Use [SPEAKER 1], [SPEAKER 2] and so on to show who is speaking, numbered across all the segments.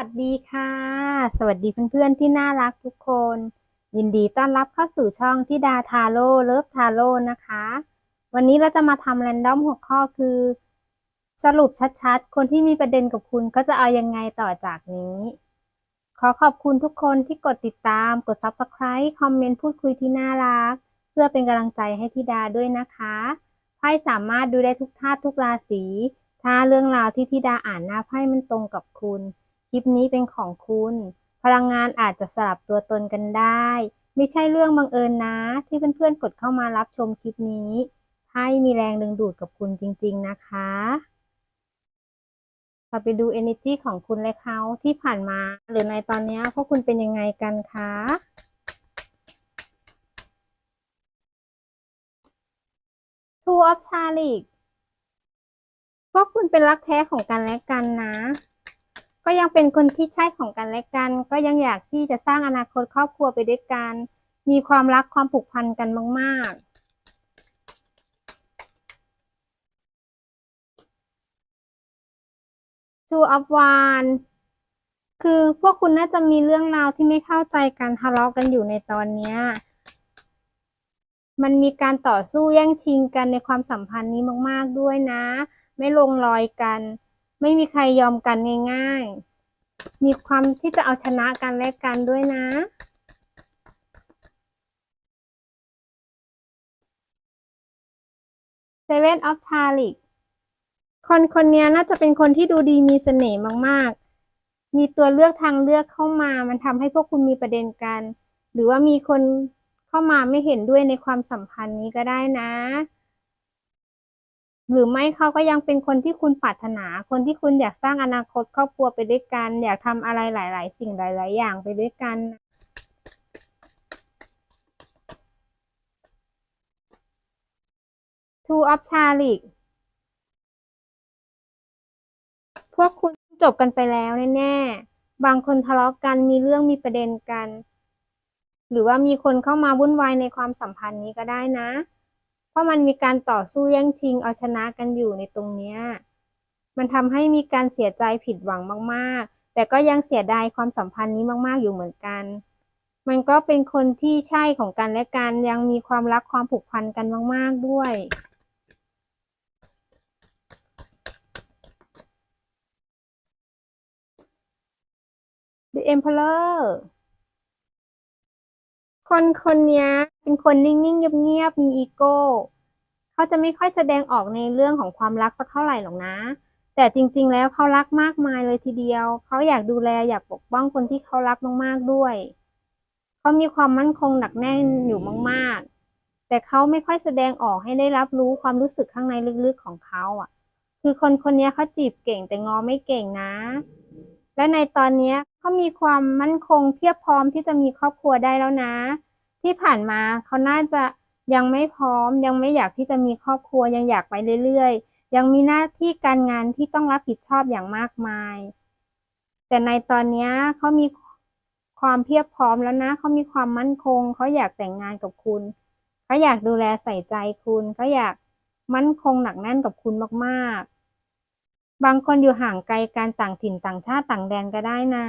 [SPEAKER 1] วัสดีค่ะ สวัสดีเพื่อนๆที่น่ารักทุกคน ยินดีต้อนรับเข้าสู่ช่องที่ดาทาโร่เลิฟทาโร่นะคะ วันนี้เราจะมาทำแรนดอมหัวข้อคือ สรุปชัดๆ คนที่มีประเด็นกับคุณก็จะเอายังไงต่อจากนี้ ขอขอบคุณทุกคนที่กดติดตาม กด Subscribe คอมเมนต์พูดคุยที่น่ารัก เพื่อเป็นกำลังใจให้ทิดาด้วยนะคะไพ่สามารถดูได้ทุกธาตุทุกราศีถ้าเรื่องราวที่ทิดาอ่านหน้าไพ่มันตรงกับคุณ ลิปนี้เป็นของคุณ พลังงานอาจจะสลับตัวตนกันได้ ไม่ใช่เรื่องบังเอิญนะ ที่เพื่อนๆกดเข้ามารับชมคลิปนี้ไพ่มีแรงดึงดูดกับคุณจริง ๆ นะคะเราไปดู energy ของคุณและเขาที่ผ่านมา หรือในตอนนี้พวกคุณเป็นยังไงกันคะ Two of c h a r i t พวกคุณเป็นรักแท้ของกันและกันนะ ก็ยังเป็นคนที่ใช่ของกันและกัน ก็ยังอยากที่จะสร้างอนาคตครอบครัวไปด้วยกัน มีความรักความผูกพันกันมากๆ Two of Wands คือพวกคุณน่าจะมีเรื่องราวที่ไม่เข้าใจกันทะเลาะกันอยู่ในตอนนี้ มันมีการต่อสู้แย่งชิงกันในความสัมพันธ์นี้มาก ๆ ด้วยนะ ไม่ลงรอยกัน ไม่มีใครยอมกันง่ายๆ มีความที่จะเอาชนะกันและกันด้วยนะ Seven of c h a r i t คนคนนี้น่าจะเป็นคนที่ดูดีมีเสน่ห์มากๆ มีตัวเลือกทางเลือกเข้ามา มันทำให้พวกคุณมีประเด็นกัน หรือว่ามีคนเข้ามาไม่เห็นด้วยในความสัมพันธ์นี้ก็ได้นะ หรือไม่เขาก็ยังเป็นคนที่คุณปรารถนา คนที่คุณอยากสร้างอนาคตครอบครัวไปด้วยกัน อยากทำอะไรหลาย ๆ สิ่งหลาย ๆ อย่างไปด้วยกัน Two of c h a r i t พวกคุณจบกันไปแล้วแน่ๆ บางคนทะเลาะกันมีเรื่องมีประเด็นกัน หรือว่ามีคนเข้ามาวุ่นวายในความสัมพันธ์นี้ก็ได้นะ ราะมันมีการต่อสู้แย่งชิงเอาชนะกันอยู่ในตรงเนี้ย มันทำให้มีการเสียใจผิดหวังมากๆ แต่ก็ยังเสียดายความสัมพันธ์นี้มากๆอยู่เหมือนกัน มันก็เป็นคนที่ใช่ของกันและกันยังมีความรักความผูกพันกันมาก ๆด้วย The Emperor คนคนนี้เป็นคนนิ่งๆเงียบๆมีอีโก้เขาจะไม่ค่อยแสดงออกในเรื่องของความรักสักเท่าไหร่หรอกนะ แต่จริงๆ แล้วเขารักมากมายเลยทีเดียว เขาอยากดูแลอยากปกป้องคนที่เขารักมากๆด้วย เขามีความมั่นคงหนักแน่นอยู่มากๆ แต่เขาไม่ค่อยแสดงออกให้ได้รับรู้ความรู้สึกข้างในลึกๆของเขาอะ คือคนคนนี้เขาจีบเก่งแต่งอไม่เก่งนะ และในตอนนี้เขามีความมั่นคงเพียบพร้อมที่จะมีครอบครัวได้แล้วนะ ที่ผ่านมาเขาน่าจะยังไม่พร้อม ยังไม่อยากที่จะมีครอบครัวยังอยากไปเรื่อยๆ ยังมีหน้าที่การงานที่ต้องรับผิดชอบอย่างมากมาย แต่ในตอนนี้เขามีความเพียบพร้อมแล้วนะเขามีความมั่นคงเขาอยากแต่งงานกับคุณเขาอยากดูแลใส่ใจคุณเขาอยากมั่นคงหนักแน่นกับคุณมากๆ บางคนอยู่ห่างไกลการต่างถิ่นต่างชาติต่างแดนก็ได้นะ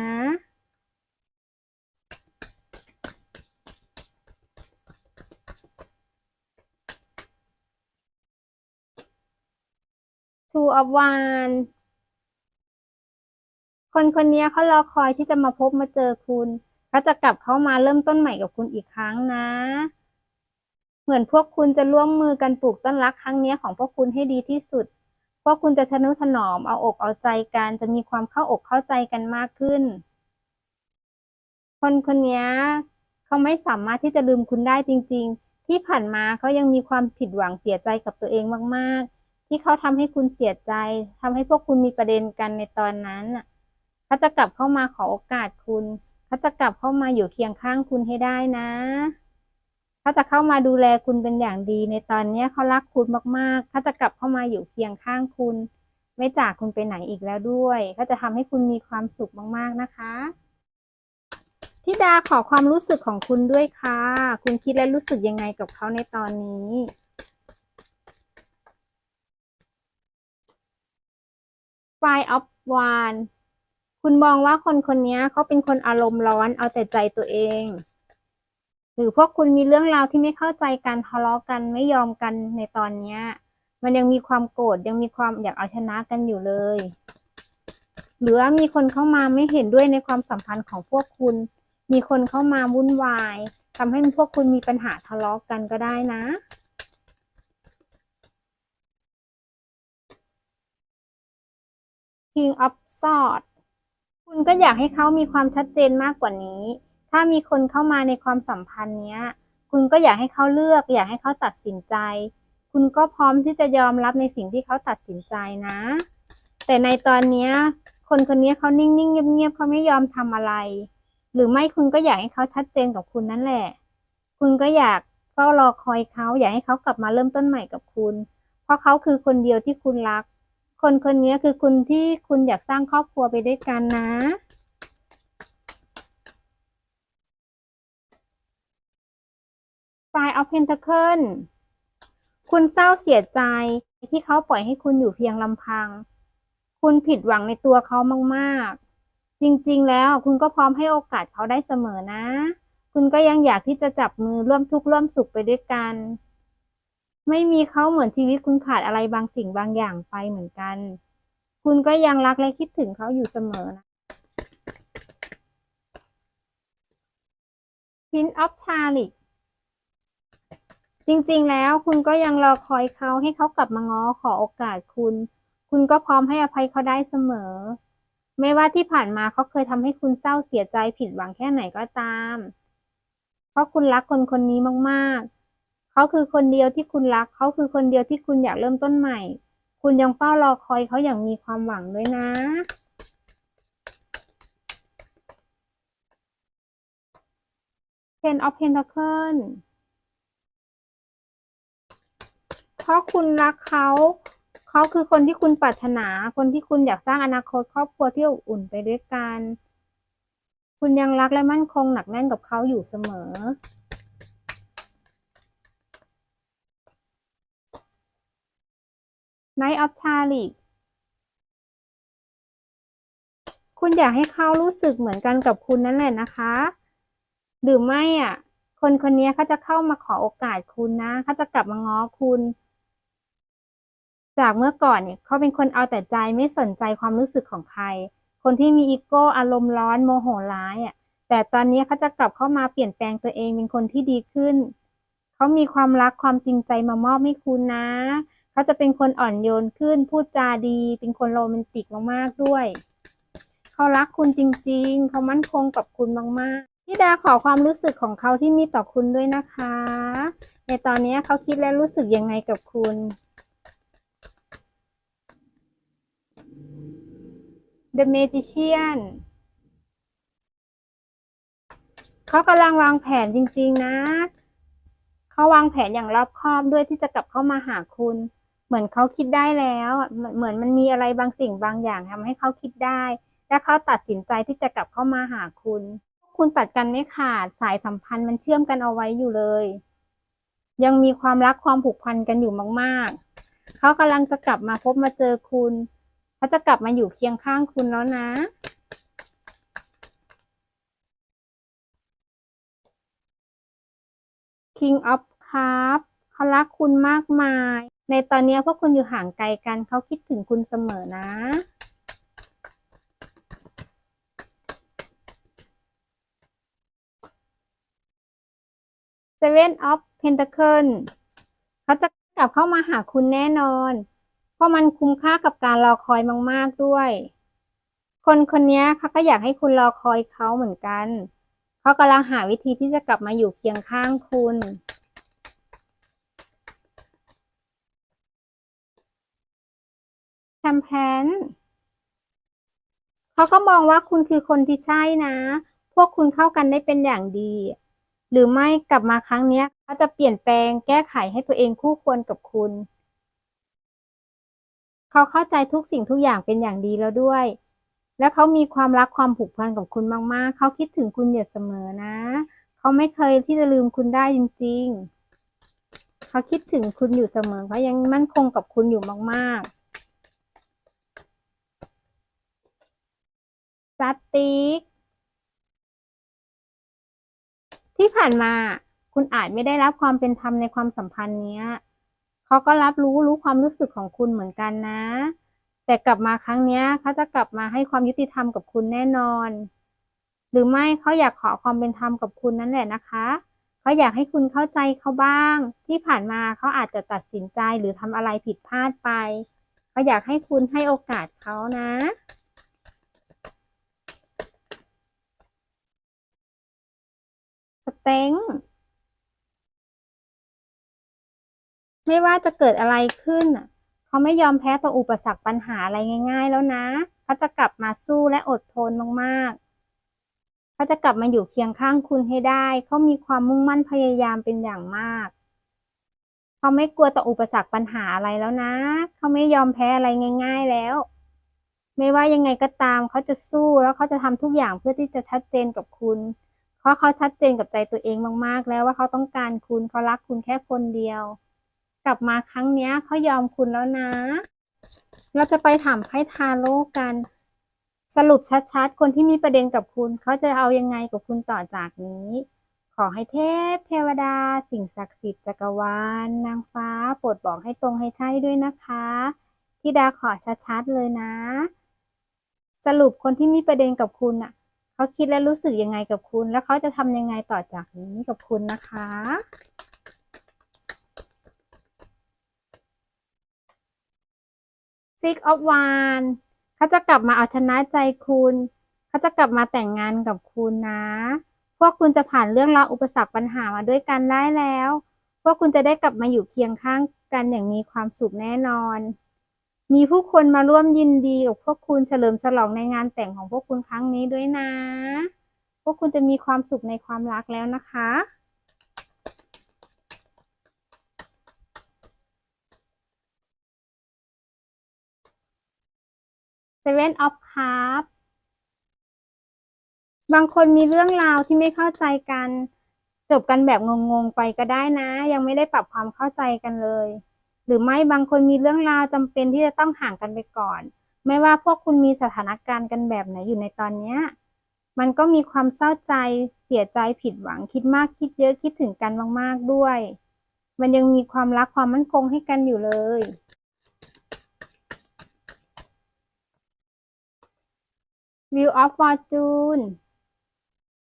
[SPEAKER 1] Two of Wands คนคนนี้เขารอคอยที่จะมาพบมาเจอคุณเขาจะกลับเข้ามาเริ่มต้นใหม่กับคุณอีกครั้งนะ เหมือนพวกคุณจะร่วมมือกันปลูกต้นรักครั้งนี้ของพวกคุณให้ดีที่สุด วกคุณจะทะนุถนอมเอาอกเอาใจกันจะมีความเข้าอกเข้าใจกันมากขึ้น คนคนนี้เขาไม่สามารถที่จะลืมคุณได้จริง ๆ ที่ผ่านมาเขายังมีความผิดหวังเสียใจกับตัวเองมาก ๆ ที่เขาทำให้คุณเสียใจทำให้พวกคุณมีประเด็นกันในตอนนั้นน่ะเขาจะกลับเข้ามาขอโอกาสคุณเขาจะกลับเข้ามาอยู่เคียงข้างคุณให้ได้นะ เขาจะเข้ามาดูแลคุณเป็นอย่างดี ในตอนนี้เขารักคุณมากๆเขาจะกลับเข้ามาอยู่เคียงข้างคุณ ไม่จากคุณไปไหนอีกแล้วด้วยเขาจะทำให้คุณมีความสุขมากๆนะคะทิดาขอความรู้สึกของคุณด้วยค่ะ คุณคิดและรู้สึกยังไงกับเขาในตอนนี้ Five of Wands คุณคุณมองว่าคนคนนี้เขาเป็นคนอารมณ์ร้อนเอาแต่ใจตัวเอง หรือพวกคุณมีเรื่องราวที่ไม่เข้าใจกันทะเลาะกันไม่ยอมกันในตอนเนี้ย มันยังมีความโกรธยังมีความอยากเอาชนะกันอยู่เลย หรือมีคนเข้ามาไม่เห็นด้วยในความสัมพันธ์ของพวกคุณ มีคนเข้ามาวุ่นวายทำให้พวกคุณมีปัญหาทะเลาะกันก็ได้นะ King of Swords คุณก็อยากให้เขามีความชัดเจนมากกว่านี้ ถ้ามีคนเข้ามาในความสัมพันธ์เนี้ย คุณก็อยากให้เขาเลือก อยากให้เขาตัดสินใจ คุณก็พร้อมที่จะยอมรับในสิ่งที่เขาตัดสินใจนะ แต่ในตอนเนี้ย คนคนนี้เขานิ่งๆเงียบๆเขาไม่ยอมทำอะไร หรือไม่คุณก็อยากให้เขาชัดเจนกับคุณนั่นแหละ คุณก็อยากเฝ้ารอคอยเขา อยากให้เขากลับมาเริ่มต้นใหม่กับคุณ เพราะเขาคือคนเดียวที่คุณรัก คนคนนี้คือคุณที่คุณอยากสร้างครอบครัวไปด้วยกันนะ Five of Pentacles คุณเศร้าเสียใจที่เขาปล่อยให้คุณอยู่เพียงลำพัง คุณผิดหวังในตัวเขามากๆ จริงๆ แล้วคุณก็พร้อมให้โอกาสเขาได้เสมอนะ คุณก็ยังอยากที่จะจับมือร่วมทุกข์ร่วมสุขไปด้วยกัน ไม่มีเขาเหมือนชีวิตคุณขาดอะไรบางสิ่งบางอย่างไปเหมือนกัน คุณก็ยังรักและคิดถึงเขาอยู่เสมอนะ Pin of Charlie จริงๆ แล้วคุณก็ยังรอคอยเขาให้เขากลับมาง้อขอโอกาสคุณ คุณก็พร้อมให้อภัยเขาได้เสมอ ไม่ว่าที่ผ่านมาเขาเคยทำให้คุณเศร้าเสียใจผิดหวังแค่ไหนก็ตาม เพราะคุณรักคนคนนี้มากๆ เขาคือคนเดียวที่คุณรัก เขาคือคนเดียวที่คุณอยากเริ่มต้นใหม่ คุณยังเฝ้ารอคอยเขาอย่างมีความหวังด้วยนะเ Ten of Pentacles เพราะคุณรักเขาเขาคือคนที่คุณปรารถนา คนที่คุณอยากสร้างอนาคตครอบครัวที่อบอุ่นไปด้วยกัน คุณยังรักและมั่นคงหนักแน่นกับเขาอยู่เสมอ Night of Charlie คุณอยากให้เขารู้สึกเหมือนกันกับคุณนั่นแหละนะคะ หรือไม่อะ คนคนนี้เขาจะเข้ามาขอโอกาสคุณนะเขาจะกลับมาง้อคุณ จากเมื่อก่อนเนี่ยเขาเป็นคนเอาแต่ใจไม่สนใจความรู้สึกของใคร คนที่มีอีโก้อารมณ์ร้อนโมโหร้ายอะแต่ตอนนี้เขาจะกลับเข้ามาเปลี่ยนแปลงตัวเองเป็นคนที่ดีขึ้น เขามีความรักความจริงใจมามอบให้คุณนะ เขาจะเป็นคนอ่อนโยนขึ้น พูดจาดี เป็นคนโรแมนติกมากๆด้วย เขารักคุณจริง ๆ เขามั่นคงกับคุณมากๆพี่ดาขอความรู้สึกของเขาที่มีต่อคุณด้วยนะคะ ในตอนนี้เขาคิดและรู้สึกยังไงกับคุณ The Magician เขากำลังวางแผนจริง ๆ นะ เขาวางแผนอย่างรอบคอบด้วยที่จะกลับเข้ามาหาคุณ เหมือนเขาคิดได้แล้วเหมือนเหมือนมันมีอะไรบางสิ่งบางอย่างทำให้เขาคิดได้ และเขาตัดสินใจที่จะกลับเข้ามาหาคุณ คุณตัดกันไม่ขาดสายสัมพันธ์มันเชื่อมกันเอาไว้อยู่เลย ยังมีความรักความผูกพันกันอยู่มาก ๆ เขากำลังจะกลับมาพบมาเจอคุณ เขาจะกลับมาอยู่เคียงข้างคุณแล้วนะ King of Cup เขารักคุณมากมาย ในตอนนี้พวกคุณอยู่ห่างไกลกันเขาคิดถึงคุณเสมอนะ Seven of Pentacles เขาจะกลับเข้ามาหาคุณแน่นอน เพราะมันคุ้มค่ากับการรอคอยมาก ๆ ด้วย คนคนนี้เขาก็อยากให้คุณรอคอยเขาเหมือนกัน เขากำลังหาวิธีที่จะกลับมาอยู่เคียงข้างคุณแชมแพนเขาก็มองว่าคุณคือคนที่ใช่นะ พวกคุณเข้ากันได้เป็นอย่างดี หรือไม่กลับมาครั้งนี้เขาจะเปลี่ยนแปลงแก้ไขให้ตัวเองคู่ควรกับคุณ เขาเข้าใจทุกสิ่งทุกอย่างเป็นอย่างดีแล้วด้วย และเขามีความรักความผูกพันกับคุณมากๆ เขาคิดถึงคุณอยู่เสมอนะ เขาไม่เคยที่จะลืมคุณได้จริง ๆ เขาคิดถึงคุณอยู่เสมอเขายังมั่นคงกับคุณอยู่มากๆจัตติกที่ผ่านมาคุณอาจไม่ได้รับความเป็นธรรมในความสัมพันธ์เนี้ย เขาก็รับรู้รู้ความรู้สึกของคุณเหมือนกันนะ แต่กลับมาครั้งนี้เขาจะกลับมาให้ความยุติธรรมกับคุณแน่นอน หรือไม่เขาอยากขอความเป็นธรรมกับคุณนั่นแหละนะคะเขาอยากให้คุณเข้าใจเขาบ้าง ที่ผ่านมาเขาอาจจะตัดสินใจหรือทำอะไรผิดพลาดไปเขาอยากให้คุณให้โอกาสเขานะสเต็ง ไม่ว่าจะเกิดอะไรขึ้นเขาไม่ยอมแพ้ต่ออุปสรรคปัญหาอะไรง่าย ๆ แล้วนะเขาจะกลับมาสู้และอดทนมากๆเขาจะกลับมาอยู่เคียงข้างคุณให้ได้เขามีความมุ่งมั่นพยายามเป็นอย่างมากเขาไม่กลัวต่ออุปสรรคปัญหาอะไรแล้วนะเขาไม่ยอมแพ้อะไรง่าย ๆแล้ว ไม่ว่ายังไงก็ตามเขาจะสู้แล้วเขาจะทำทุกอย่างเพื่อที่จะชัดเจนกับคุณเพราะเขาชัดเจนกับใจตัวเองมากๆ แล้วว่าเขาต้องการคุณเขารักคุณแค่คนเดียว กลับมาครั้งเนี้ยเขายอมคุณแล้วนะ เราจะไปถามไพ่ทาโร่กัน สรุปชัดๆ คนที่มีประเด็นกับคุณเขาจะเอายังไงกับคุณต่อจากนี้ ขอให้เทพเทวดา สิ่งศักดิ์สิทธิ์จักรวาลนางฟ้าโปรดบอกให้ตรงให้ใช่ด้วยนะคะที่ดาขอชัดๆเลยนะ สรุปคนที่มีประเด็นกับคุณอะเขาคิดและรู้สึกยังไงกับคุณ แล้วเขาจะทำยังไงต่อจากนี้กับคุณนะคะ Six of Wands เขาจะกลับมาเอาชนะใจคุณ เขาจะกลับมาแต่งงานกับคุณนะ พวกคุณจะผ่านเรื่องราวอุปสรรคปัญหามาด้วยกันได้แล้ว พวกคุณจะได้กลับมาอยู่เคียงข้างกันอย่างมีความสุขแน่นอน มีผู้คนมาร่วมยินดีกับพวกคุณเฉลิมฉลองในงานแต่งของพวกคุณครั้งนี้ด้วยนะ พวกคุณจะมีความสุขในความรักแล้วนะคะ Seven of Cups บางคนมีเรื่องราวที่ไม่เข้าใจกัน จบกันแบบงงๆไปก็ได้นะ ยังไม่ได้ปรับความเข้าใจกันเลย หรือไม่บางคนมีเรื่องราวจำเป็นที่จะต้องห่างกันไปก่อน ไม่ว่าพวกคุณมีสถานการณ์กันแบบไหนอยู่ในตอนเนี้ยมันก็มีความเศร้าใจเสียใจผิดหวังคิดมากคิดเยอะคิดถึงกันมากๆด้วย มันยังมีความรักความมั่นคงให้กันอยู่เลย Wheel of Fortune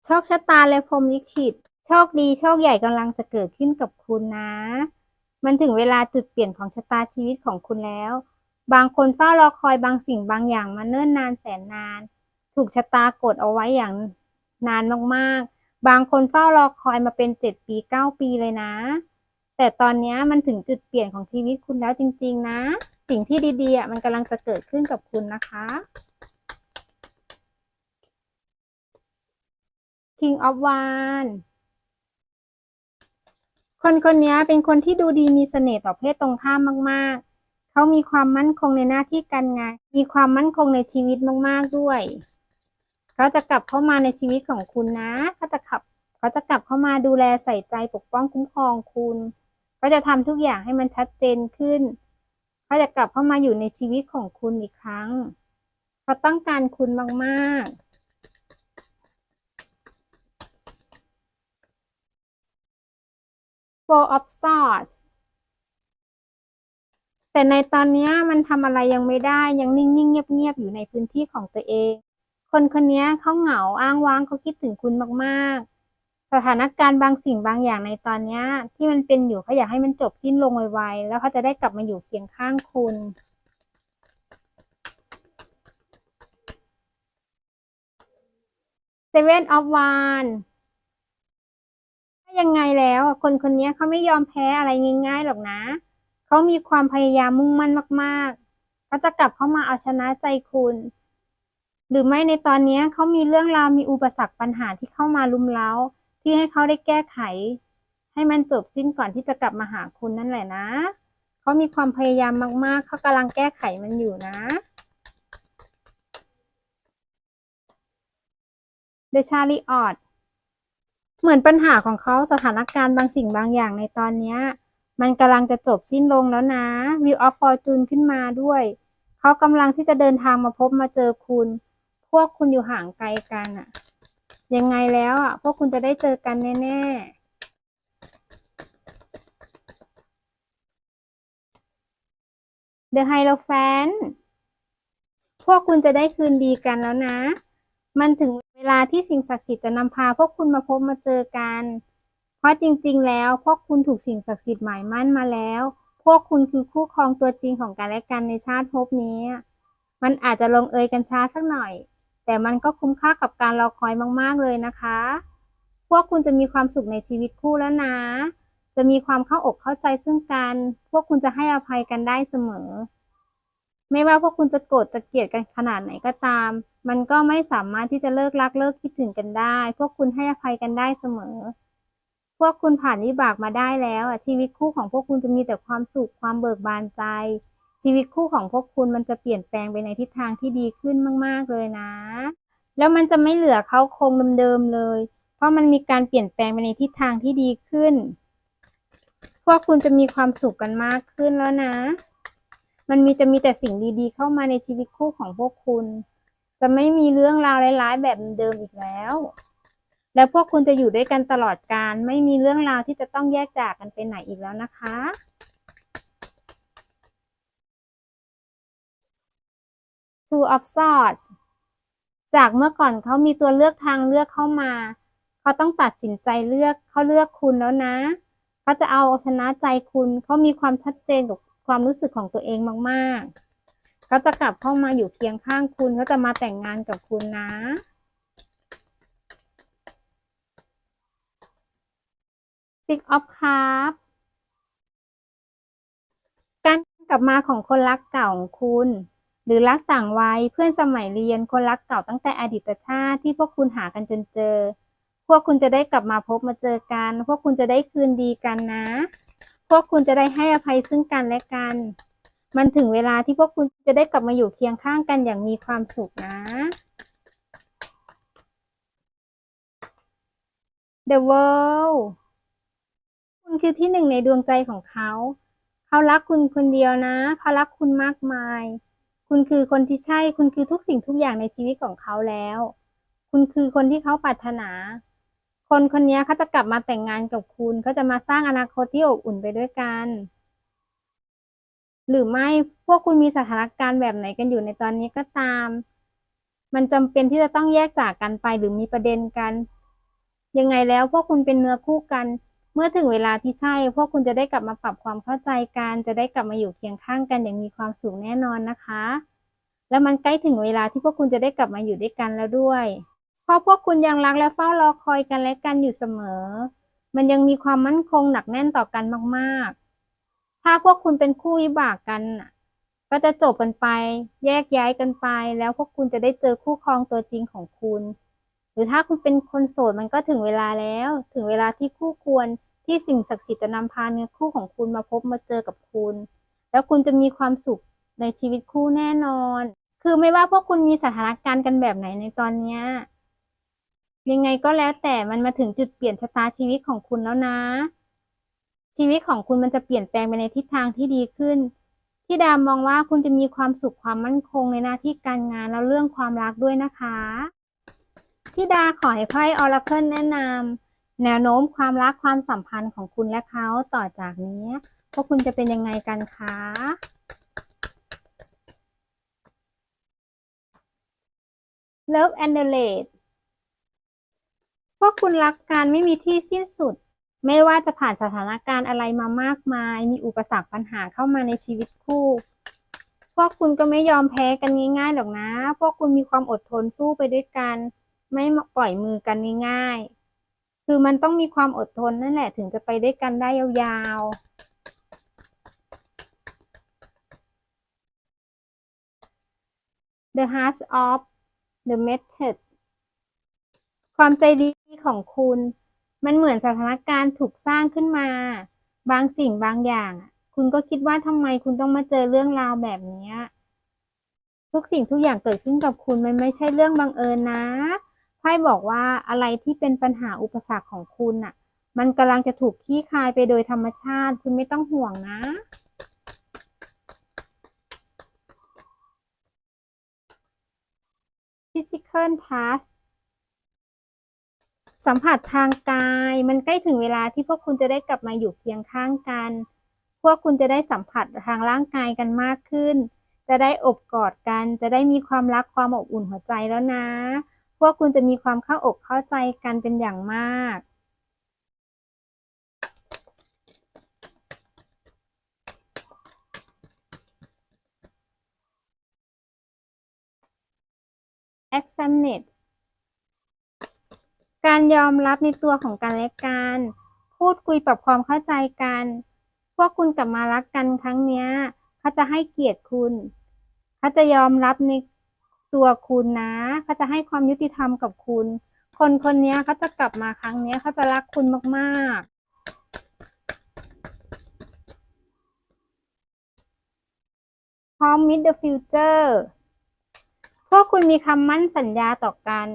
[SPEAKER 1] โชคชะตาและพรมลิขิต โชคดีโชคใหญ่กำลังจะเกิดขึ้นกับคุณนะ มันถึงเวลาจุดเปลี่ยนของชะตาชีวิตของคุณแล้ว บางคนเฝ้ารอคอยบางสิ่งบางอย่างมาเนิ่นนานแสนนาน ถูกชะตากดเอาไว้อย่างนานมากๆ บางคนเฝ้ารอคอยมาเป็นเจ็ดปีเก้าปีเลยนะ แต่ตอนนี้มันถึงจุดเปลี่ยนของชีวิตคุณแล้วจริง ๆ นะ สิ่งที่ดีๆมันกำลังจะเกิดขึ้นกับคุณนะคะ King of Wands คนคนนี้เป็นคนที่ดูดีมีเสน่ห์ต่อเพศตรงข้ามมาก ๆ เขามีความมั่นคงในหน้าที่การงาน มีความมั่นคงในชีวิตมาก ๆ ด้วย เขาจะกลับเข้ามาในชีวิตของคุณนะเขาจะขับ เขาจะกลับเข้ามาดูแลใส่ใจปกป้องคุ้มครองคุณเขาจะทำทุกอย่างให้มันชัดเจนขึ้น เขาจะกลับเข้ามาอยู่ในชีวิตของคุณอีกครั้ง เขาต้องการคุณมาก ๆ Four of Swords แต่ในตอนนี้มันทำอะไรยังไม่ได้ยังนิ่งๆ เงียบๆ อยู่ในพื้นที่ของตัวเอง คนคนนี้เขาเหงาอ้างว้างเขาคิดถึงคุณมากๆ สถานการณ์บางสิ่งบางอย่างในตอนนี้ที่มันเป็นอยู่เขาอยากให้มันจบสิ้นลงไวๆ แล้วเขาจะได้กลับมาอยู่เคียงข้างคุณ Seven of Wands ยังไงแล้วคนคนนี้เขาไม่ยอมแพ้อะไรง่าย ๆ หรอกนะ เขามีความพยายามมุ่งมั่นมากๆเขาจะกลับเข้ามาเอาชนะใจคุณ หรือไม่ในตอนนี้เขามีเรื่องราวมีอุปสรรคปัญหาที่เข้ามาลุมเล้า ที่ให้เขาได้แก้ไข ให้มันจบสิ้นก่อนที่จะกลับมาหาคุณนั่นแหละนะเขามีความพยายามมาก ๆเขากำลังแก้ไขมันอยู่นะ The Chariot เหมือนปัญหาของเขาสถานการณ์บางสิ่งบางอย่างในตอนนี้มันกำลังจะจบสิ้นลงแล้วนะ Wheel of Fortune ขึ้นมาด้วย เขากำลังที่จะเดินทางมาพบมาเจอคุณ พวกคุณอยู่ห่างไกลกันอะยังไงแล้วอะพวกคุณจะได้เจอกันแน่ๆ The Hierophant พวกคุณจะได้คืนดีกันแล้วนะ มันถึงเวลาที่สิ่งศักดิ์สิทธิ์จะนำพาพวกคุณมาพบมาเจอกัน เพราะจริงๆ แล้วพวกคุณถูกสิ่งศักดิ์สิทธิ์หมายมั่นมาแล้ว พวกคุณคือคู่ครองตัวจริงของกันและกันในชาติภพนี้ มันอาจจะลงเอยกันช้าสักหน่อย แต่มันก็คุ้มค่ากับการรอคอยมากๆเลยนะคะ พวกคุณจะมีความสุขในชีวิตคู่แล้วนะ จะมีความเข้าอกเข้าใจซึ่งกัน พวกคุณจะให้อภัยกันได้เสมอ ไม่ว่าพวกคุณจะโกรธจะเกลียดกันขนาดไหนก็ตาม มันก็ไม่สามารถที่จะเลิกรักเลิกคิดถึงกันได้ พวกคุณให้อภัยกันได้เสมอ พวกคุณผ่านวิบากมาได้แล้วอะชีวิตคู่ของพวกคุณจะมีแต่ความสุขความเบิกบานใจ ชีวิตคู่ของพวกคุณมันจะเปลี่ยนแปลงไปในทิศทางที่ดีขึ้นมาก ๆเลยนะ แล้วมันจะไม่เหลือเขาโครงเดิมๆเลย เพราะมันมีการเปลี่ยนแปลงไปในทิศทางที่ดีขึ้น พวกคุณจะมีความสุขกันมากขึ้นแล้วนะ มันมีจะมีแต่สิ่งดีๆ เข้ามาในชีวิตคู่ของพวกคุณ จะไม่มีเรื่องราวร้ายๆ แบบเดิมอีกแล้ว และพวกคุณจะอยู่ด้วยกันตลอดกาลไม่มีเรื่องราวที่จะต้องแยกจากกันไปไหนอีกแล้วนะคะ Two of Swords จากเมื่อก่อนเขามีตัวเลือกทางเลือกเข้ามา เขาต้องตัดสินใจเลือกเขาเลือกคุณแล้วนะ เขาจะเอาชนะใจคุณ เขามีความชัดเจนกับ ความรู้สึกของตัวเองมากๆ เขาจะกลับเข้ามาอยู่เคียงข้างคุณเขาจะมาแต่งงานกับคุณนะ Six of Cups การกลับมาของคนรักเก่าของคุณ หรือรักต่างวัยเพื่อนสมัยเรียนคนรักเก่าตั้งแต่อดีตชาติที่พวกคุณหากันจนเจอ พวกคุณจะได้กลับมาพบมาเจอกัน พวกคุณจะได้คืนดีกันนะ พวกคุณจะได้ให้อภัยซึ่งกันและกัน มันถึงเวลาที่พวกคุณจะได้กลับมาอยู่เคียงข้างกันอย่างมีความสุขนะ The World คุณคือที่หนึ่งในดวงใจของเขา เขารักคุณคนเดียวนะ เขารักคุณมากมาย คุณคือคนที่ใช่ คุณคือทุกสิ่งทุกอย่างในชีวิตของเขาแล้ว คุณคือคนที่เขาปรารถนา คนคนนี้เขาจะกลับมาแต่งงานกับคุณเขาจะมาสร้างอนาคตที่อบอุ่นไปด้วยกัน หรือไม่พวกคุณมีสถานการณ์แบบไหนกันอยู่ในตอนนี้ก็ตาม มันจำเป็นที่จะต้องแยกจากกันไปหรือมีประเด็นกัน ยังไงแล้วพวกคุณเป็นเนื้อคู่กัน เมื่อถึงเวลาที่ใช่ พวกคุณจะได้กลับมาปรับความเข้าใจกัน จะได้กลับมาอยู่เคียงข้างกันอย่างมีความสุขแน่นอนนะคะ แล้วมันใกล้ถึงเวลาที่พวกคุณจะได้กลับมาอยู่ด้วยกันแล้วด้วย เพราะพวกคุณยังรักและเฝ้ารอคอยกันและกันอยู่เสมอ มันยังมีความมั่นคงหนักแน่นต่อกันมากๆ ถ้าพวกคุณเป็นคู่วิบากกันก็จะจบกันไป แยกย้ายกันไป แล้วพวกคุณจะได้เจอคู่ครองตัวจริงของคุณ หรือถ้าคุณเป็นคนโสดมันก็ถึงเวลาแล้ว ถึงเวลาที่คู่ควรที่สิ่งศักดิ์สิทธิ์จะนำพาเนื้อคู่ของคุณมาพบมาเจอกับคุณ แล้วคุณจะมีความสุขในชีวิตคู่แน่นอน คือไม่ว่าพวกคุณมีสถานการณ์กันแบบไหนในตอนเนี้ ยังไงก็แล้วแต่มันมาถึงจุดเปลี่ยนชะตาชีวิตของคุณแล้วนะ ชีวิตของคุณมันจะเปลี่ยนแปลงไปในทิศทางที่ดีขึ้นที่ดามองว่าคุณจะมีความสุขความมั่นคงในหน้าที่การงานแล้วเรื่องความรักด้วยนะคะที่ดาขอให้ไพ่ออราเคิลแนะนำแนวโน้มความรักความสัมพันธ์ของคุณและเขาต่อจากนี้พวกคุณจะเป็นยังไงกันคะ Love and the Late พวกคุณรักกันไม่มีที่สิ้นสุด ไม่ว่าจะผ่านสถานการณ์อะไรมามากมาย มีอุปสรรคปัญหาเข้ามาในชีวิตคู่ พวกคุณก็ไม่ยอมแพ้กันง่ายๆหรอกนะ พวกคุณมีความอดทนสู้ไปด้วยกัน ไม่ปล่อยมือกันง่ายๆ คือมันต้องมีความอดทนนั่นแหละถึงจะไปด้วยกันได้ยาวๆ The Heart of the Method ความใจดี ของคุณ มันเหมือนสถานการณ์ถูกสร้างขึ้นมา บางสิ่งบางอย่าง คุณก็คิดว่าทำไมคุณต้องมาเจอเรื่องราวแบบนี้ทุกสิ่งทุกอย่างเกิดขึ้นกับคุณมันไม่ใช่เรื่องบังเอิญนะไพ่บอกว่าอะไรที่เป็นปัญหาอุปสรรคของคุณน่ะ มันกำลังจะถูกคลี่คลายไปโดยธรรมชาติ คุณไม่ต้องห่วงนะที่ physical touch สัมผัสทางกาย มันใกล้ถึงเวลาที่พวกคุณจะได้กลับมาอยู่เคียงข้างกัน พวกคุณจะได้สัมผัสทางร่างกายกันมากขึ้น จะได้อบกอดกัน จะได้มีความรักความอบอุ่นหัวใจแล้วนะ พวกคุณจะมีความเข้าอกเข้าใจกันเป็นอย่างมาก accept การยอมรับในตัวของกันและกัน พูดคุยปรับความเข้าใจกัน พวกคุณกลับมารักกันครั้งเนี้ยเขาจะให้เกียรติคุณ เขาจะยอมรับในตัวคุณนะเขาจะให้ความยุติธรรมกับคุณ คนคนนี้เขาจะกลับมาครั้งเนี้ยเขาจะรักคุณมากๆพร้อม Meet the Future พวกคุณมีคำมั่นสัญญาต่อกัน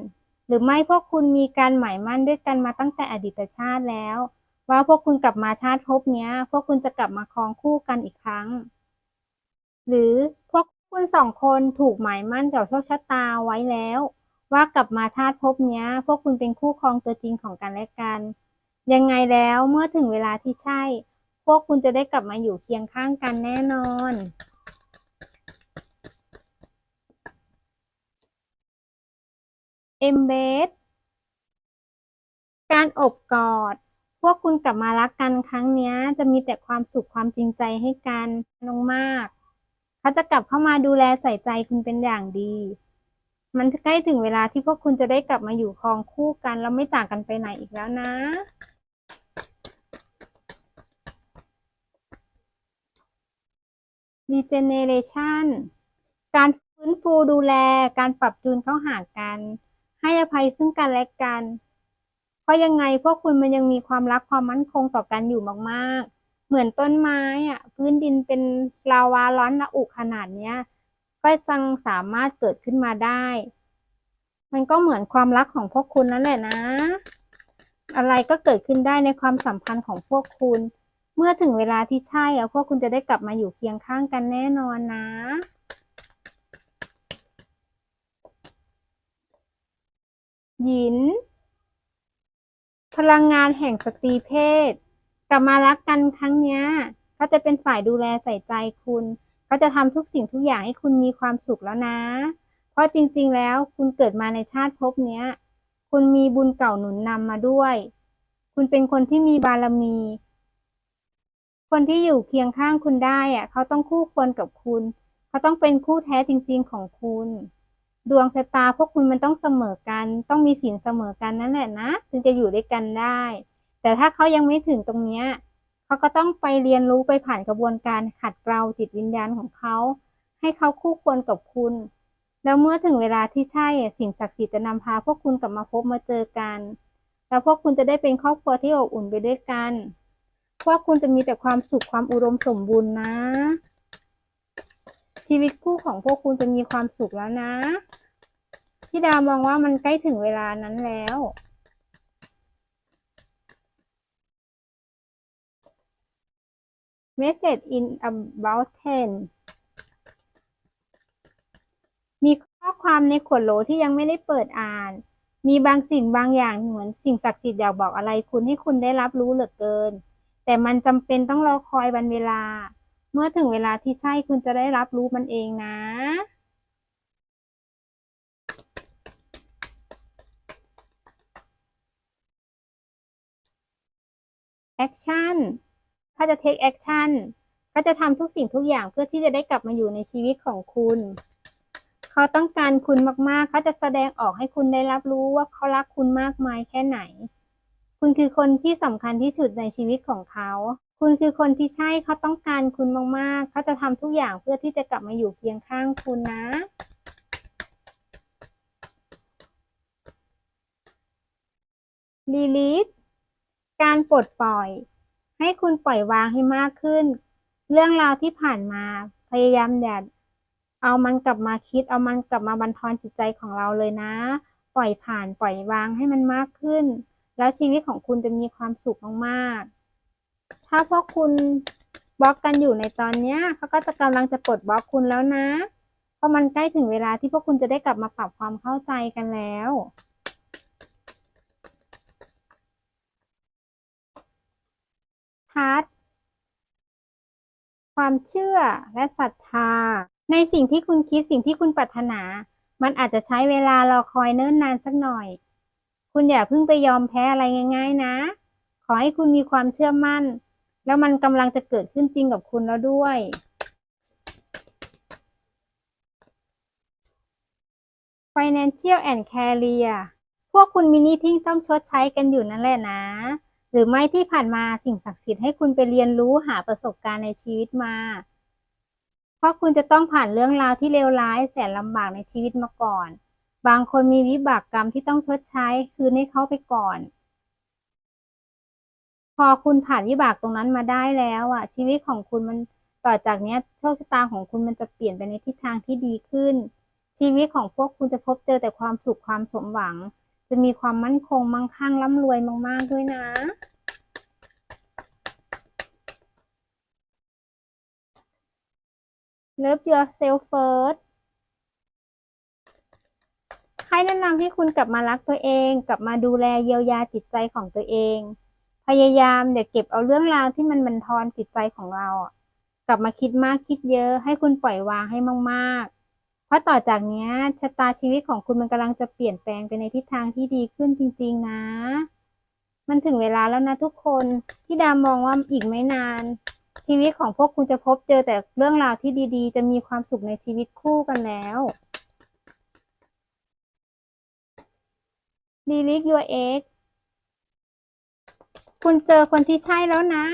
[SPEAKER 1] หรือไม่พวกคุณมีการหมายมั่นด้วยกันมาตั้งแต่อดีตชาติแล้ว ว่าพวกคุณกลับมาชาติภพเนี้ย พวกคุณจะกลับมาครองคู่กันอีกครั้ง หรือพวกคุณสองคนถูกหมายมั่นกับโชคชะตาไว้แล้ว ว่ากลับมาชาติภพเนี้ย พวกคุณเป็นคู่ครองตัวจริงของกันและกัน ยังไงแล้วเมื่อถึงเวลาที่ใช่ พวกคุณจะได้กลับมาอยู่เคียงข้างกันแน่นอน embed การอบกอด พวกคุณกลับมารักกันครั้งนี้จะมีแต่ความสุขความจริงใจให้กันน้องมาก เขาจะกลับเข้ามาดูแลใส่ใจคุณเป็นอย่างดี มันใกล้ถึงเวลาที่พวกคุณจะได้กลับมาอยู่ครองคู่กันแล้วไม่ต่างกันไปไหนอีกแล้วนะ regeneration การฟื้นฟูดูแลการปรับจูนเข้าหากัน ให้อภัยซึ่งกันและกัน เพราะยังไงพวกคุณมันยังมีความรักความมั่นคงต่อกันอยู่มากๆ เหมือนต้นไม้อะพื้นดินเป็นลาวาร้อนระอุขนาดเนี้ย ก็ยังสามารถเกิดขึ้นมาได้ มันก็เหมือนความรักของพวกคุณนั่นแหละนะ อะไรก็เกิดขึ้นได้ในความสัมพันธ์ของพวกคุณ เมื่อถึงเวลาที่ใช่อะพวกคุณจะได้กลับมาอยู่เคียงข้างกันแน่นอนนะ หยิน พลังงานแห่งสตรีเพศ กลับมารักกันครั้งนี้เขาจะเป็นฝ่ายดูแลใส่ใจคุณเขาจะทำทุกสิ่งทุกอย่างให้คุณมีความสุขแล้วนะ เพราะจริง ๆ แล้วคุณเกิดมาในชาติภพเนี้ย คุณมีบุญเก่าหนุนนำมาด้วย คุณเป็นคนที่มีบารมี คนที่อยู่เคียงข้างคุณได้อะเขาต้องคู่ควรกับคุณ เขาต้องเป็นคู่แท้จริง ๆ ของคุณ ดวงชะตาพวกคุณมันต้องเสมอกัน ต้องมีศีลเสมอกันนั่นแหละนะถึงจะอยู่ด้วยกันได้ แต่ถ้าเขายังไม่ถึงตรงเนี้ยเขาก็ต้องไปเรียนรู้ไปผ่านกระบวนการขัดเกลาจิตวิญญาณของเขาให้เขาคู่ควรกับคุณ แล้วเมื่อถึงเวลาที่ใช่สิ่งศักดิ์สิทธิ์จะนำพาพวกคุณกลับมาพบมาเจอกัน แล้วพวกคุณจะได้เป็นครอบครัวที่อบอุ่นไปด้วยกัน พวกคุณจะมีแต่ความสุขความอุดมสมบูรณ์นะ ชีวิตคู่ของพวกคุณจะมีความสุขแล้วนะพี่ดาวมองว่ามันใกล้ถึงเวลานั้นแล้ว Message in about 10 มีข้อความในขวดโหลที่ยังไม่ได้เปิดอ่าน มีบางสิ่งบางอย่างเหมือนสิ่งศักดิ์สิทธิ์อยากบอกอะไรคุณให้คุณได้รับรู้เหลือเกิน แต่มันจำเป็นต้องรอคอยวันเวลา เมื่อถึงเวลาที่ใช่คุณจะได้รับรู้มันเองนะ action ถ้าจะ take action ก็จะทำทุกสิ่งทุกอย่างเพื่อที่จะได้กลับมาอยู่ในชีวิตของคุณ เขาต้องการคุณมากๆ เขาจะแสดงออกให้คุณได้รับรู้ว่าเขารักคุณมากมายแค่ไหน คุณคือคนที่สำคัญที่สุดในชีวิตของเขา คุณคือคนที่ใช่เขาต้องการคุณมากๆเขาจะทำทุกอย่างเพื่อที่จะกลับมาอยู่เคียงข้างคุณนะ release การปลดปล่อย ให้คุณปล่อยวางให้มากขึ้น เรื่องราวที่ผ่านมาพยายามอย่าเอามันกลับมาคิด เอามันกลับมาบันทอนจิตใจของเราเลยนะ ปล่อยผ่านปล่อยวางให้มันมากขึ้น แล้วชีวิตของคุณจะมีความสุขมากๆ ถ้าพวกคุณบล็อกกันอยู่ในตอนเนี้ยเขาก็จะกำลังจะปลดบล็อกคุณแล้วนะ เพราะมันใกล้ถึงเวลาที่พวกคุณจะได้กลับมาปรับความเข้าใจกันแล้วทัศความเชื่อและศรัทธา ในสิ่งที่คุณคิดสิ่งที่คุณปรารถนา มันอาจจะใช้เวลารอคอยเนิ่นนานสักหน่อย คุณอย่าเพิ่งไปยอมแพ้อะไรง่าย ๆ นะ ขอให้คุณมีความเชื่อมั่น แล้วมันกำลังจะเกิดขึ้นจริงกับคุณแล้วด้วย Financial and Career พวกคุณมีนี้ที่ต้องชดใช้กันอยู่นั่นแหละนะ หรือไม่ที่ผ่านมาสิ่งศักดิ์สิทธิ์ให้คุณไปเรียนรู้หาประสบการณ์ในชีวิตมา เพราะคุณจะต้องผ่านเรื่องราวที่เลวร้ายแสนลำบากในชีวิตมาก่อน บางคนมีวิบากกรรมที่ต้องชดใช้คืนให้เขาไปก่อน พอคุณผ่านวิบากตรงนั้นมาได้แล้วอะชีวิตของคุณมันต่อจากเนี้ยโชคชะตาของคุณมันจะเปลี่ยนไปในทิศทางที่ดีขึ้น ชีวิตของพวกคุณจะพบเจอแต่ความสุขความสมหวัง จะมีความมั่นคงมั่งคั่งร่ำรวยมากๆด้วยนะ Love yourself first ใครแนะนำให้คุณกลับมารักตัวเอง กลับมาดูแลเยียวยาจิตใจของตัวเอง พยายามอย่าเก็บเอาเรื่องราวที่มันบันทอนจิตใจของเราอะกลับมาคิดมากคิดเยอะ ให้คุณปล่อยวางให้มากๆ เพราะต่อจากเนี้ยชะตาชีวิตของคุณมันกำลังจะเปลี่ยนแปลงไปในทิศทางที่ดีขึ้นจริง ๆ นะ มันถึงเวลาแล้วนะทุกคนที่ดามองว่าอีกไม่นาน ชีวิตของพวกคุณจะพบเจอแต่เรื่องราวที่ดีๆ จะมีความสุขในชีวิตคู่กันแล้ว Delete your ex คุณเจอคนที่ใช่แล้วนะ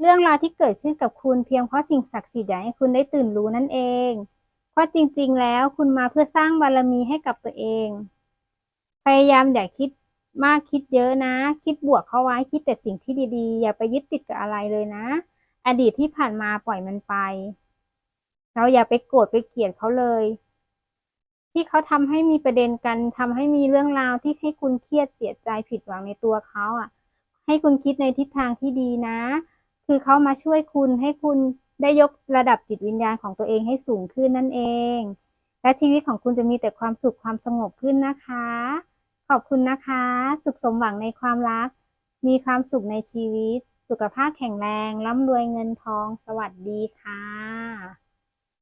[SPEAKER 1] เรื่องราวที่เกิดขึ้นกับคุณเพียงเพราะสิ่งศักดิ์สิทธิ์อยากให้คุณได้ตื่นรู้นั่นเอง เพราะจริงๆ แล้วคุณมาเพื่อสร้างบารมีให้กับตัวเอง พยายามอย่าคิดมากคิดเยอะนะ คิดบวกเข้าไว้คิดแต่สิ่งที่ดีๆ อย่าไปยึดติดกับอะไรเลยนะ อดีตที่ผ่านมาปล่อยมันไป เราอย่าไปโกรธไปเกลียดเขาเลย ที่เขาทำให้มีประเด็นกันทำให้มีเรื่องราวที่ให้คุณเครียดเสียใจผิดหวังในตัวเขาอะ ให้คุณคิดในทิศทางที่ดีนะ คือเขามาช่วยคุณให้คุณได้ยกระดับจิตวิญญาณของตัวเองให้สูงขึ้นนั่นเอง และชีวิตของคุณจะมีแต่ความสุขความสงบขึ้นนะคะ ขอบคุณนะคะ สุขสมหวังในความรัก มีความสุขในชีวิต สุขภาพแข็งแรงร่ำรวยเงินทอง สวัสดีค่ะ